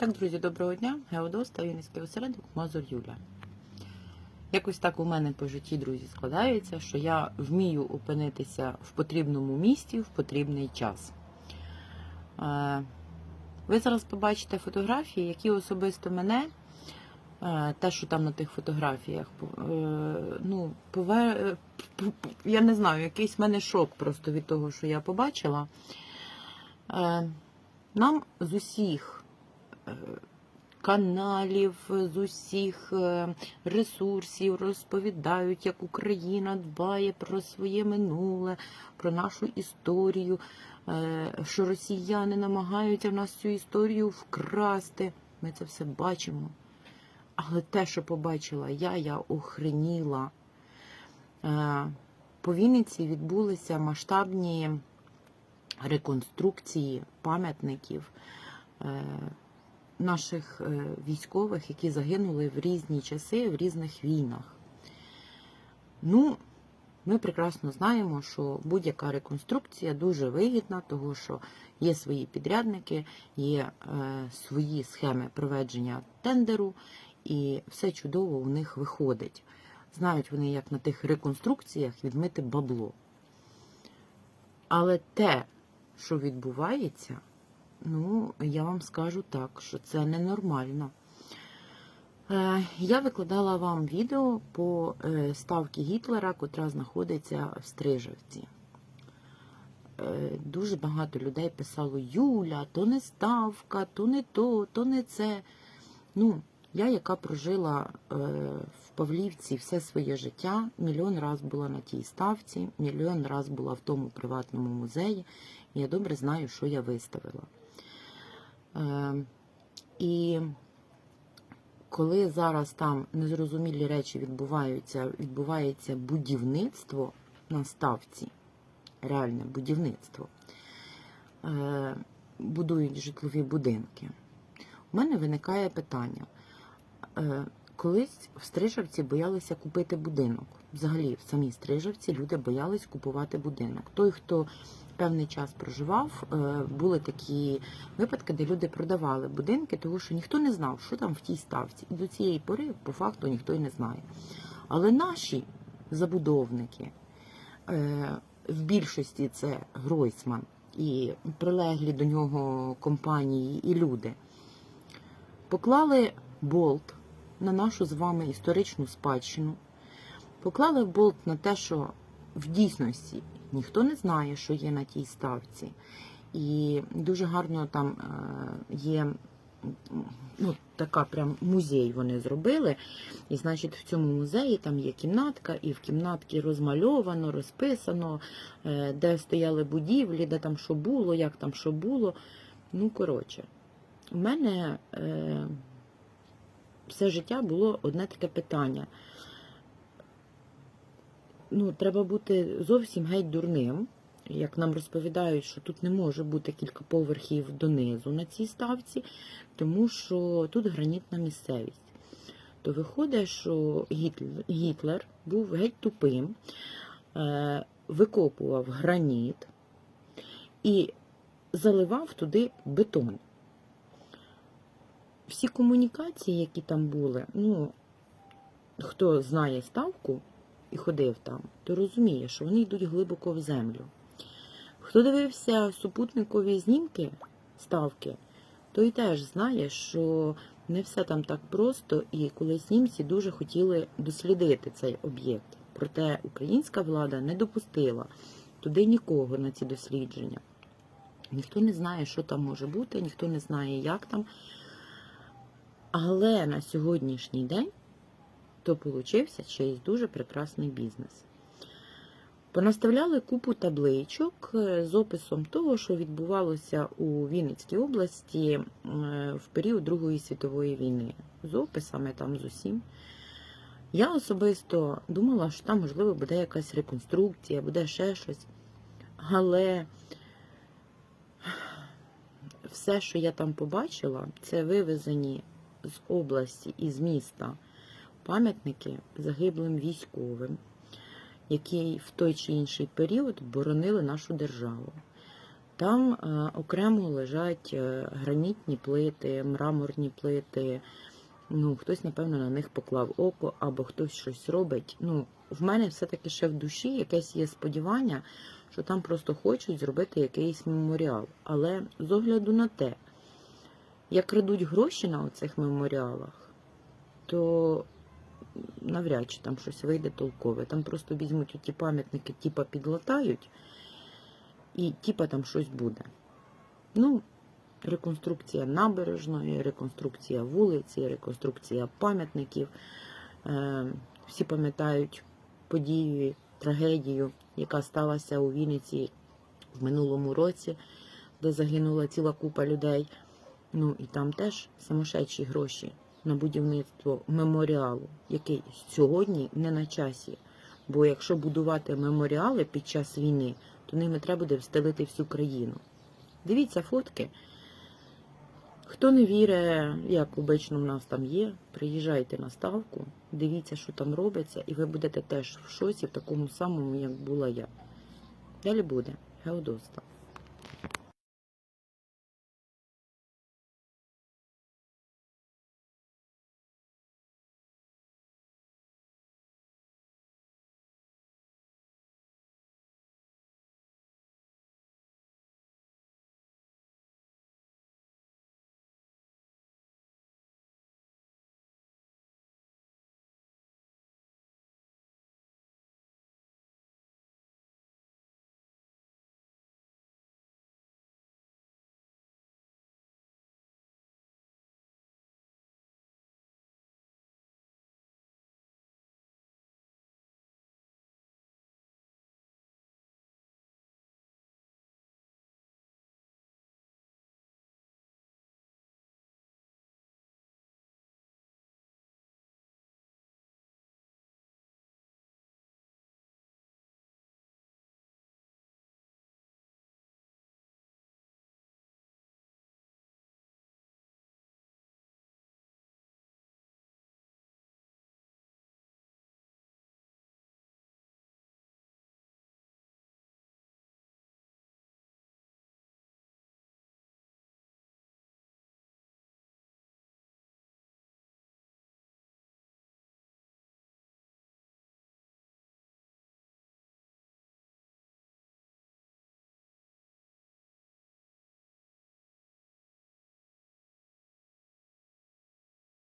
Так, друзі, доброго дня. Геодос та Вінницький осередок Мазур Юля. Якось так у мене по житті, друзі, складається, що я вмію опинитися в потрібному місті в потрібний час. Е, Ви зараз побачите фотографії, які особисто мене, е, те, що там на тих фотографіях, е, ну, пове... е, п- п- я не знаю, якийсь в мене шок просто від того, що я побачила. Нам з усіх каналів, з усіх е, ресурсів розповідають, як Україна дбає про своє минуле, про нашу історію, е, що росіяни намагаються в нас цю історію вкрасти. Ми це все бачимо. Але те, що побачила я, я охреніла. Е, По Вінниці відбулися масштабні реконструкції пам'ятників наших е, військових, які загинули в різні часи, в різних війнах. Ну, ми прекрасно знаємо, що будь-яка реконструкція дуже вигідна, тому що є свої підрядники, є е, свої схеми проведення тендеру, і все чудово у них виходить. Знають вони, як на тих реконструкціях відмити бабло. Але те, що відбувається, ну, я вам скажу так, що це ненормально. Е, Я викладала вам відео по е, ставці Гітлера, котра знаходиться в Стрижевці. Е, Дуже багато людей писало Юля, то не ставка, то не то, то не це. Ну, я, яка прожила в Павлівці все своє життя, мільйон раз була на тій ставці, мільйон раз була в тому приватному музеї, я добре знаю, що я виставила. Е, і коли зараз там незрозумілі речі відбуваються, відбувається будівництво на ставці, реальне будівництво, е, будують житлові будинки, у мене виникає питання. Колись в Стрижавці боялися купити будинок. Взагалі, в самій Стрижавці люди боялись купувати будинок. Той, хто певний час проживав, е, були такі випадки, де люди продавали будинки, тому що ніхто не знав, що там в тій ставці. І до цієї пори, по факту, ніхто й не знає. Але наші забудовники, е, в більшості це Гройсман і прилеглі до нього компанії і люди, поклали болт на нашу з вами історичну спадщину, поклали болт на те, що в дійсності ніхто не знає, що є на тій ставці. І дуже гарно там е, є ну, така прям музей вони зробили. І, значить, в цьому музеї там є кімнатка, і в кімнатці розмальовано, розписано, е, де стояли будівлі, де там що було, як там що було. Ну, коротше, у мене е, все життя було одне таке питання. Ну, треба бути зовсім геть дурним, як нам розповідають, що тут не може бути кілька поверхів донизу на цій ставці, тому що тут гранітна місцевість. То виходить, що Гітлер, був геть тупим, е, викопував граніт і заливав туди бетон. Всі комунікації, які там були, ну, хто знає ставку і ходив там, то розуміє, що вони йдуть глибоко в землю. Хто дивився супутникові знімки ставки, той теж знає, що не все там так просто, і колись німці дуже хотіли дослідити цей об'єкт. Проте українська влада не допустила туди нікого на ці дослідження. Ніхто не знає, що там може бути, ніхто не знає, як там. Але на сьогоднішній день то получився ще й дуже прекрасний бізнес. Понаставляли купу табличок е, з описом того, що відбувалося у Вінницькій області в період Другої світової війни. З описами там з усім. Я особисто думала, що там, можливо, буде якась реконструкція, буде ще щось. Але все, що я там побачила, це вивезені з області і з міста пам'ятники загиблим військовим, які в той чи інший період боронили нашу державу. Там е, окремо лежать е, гранітні плити, мраморні плити. Ну, хтось, напевно, на них поклав око, або хтось щось робить. Ну, в мене все-таки ще в душі якесь є сподівання, що там просто хочуть зробити якийсь меморіал. Але з огляду на те, як крадуть гроші на оцих меморіалах, то навряд чи там щось вийде толкове. Там просто візьмуть ті пам'ятники, типа підлатають, і типа там щось буде. Ну, реконструкція набережної, реконструкція вулиці, реконструкція пам'ятників. Е, всі пам'ятають подію, трагедію, яка сталася у Вінниці в минулому році, де загинула ціла купа людей. Ну і там теж самошедші гроші на будівництво меморіалу, який сьогодні не на часі. Бо якщо будувати меморіали під час війни, то ними треба буде встелити всю країну. Дивіться фотки. Хто не вірить, як обично в нас там є, приїжджайте на ставку, дивіться, що там робиться, і ви будете теж в шоці, в такому самому, як була я. Далі буде Геодоста.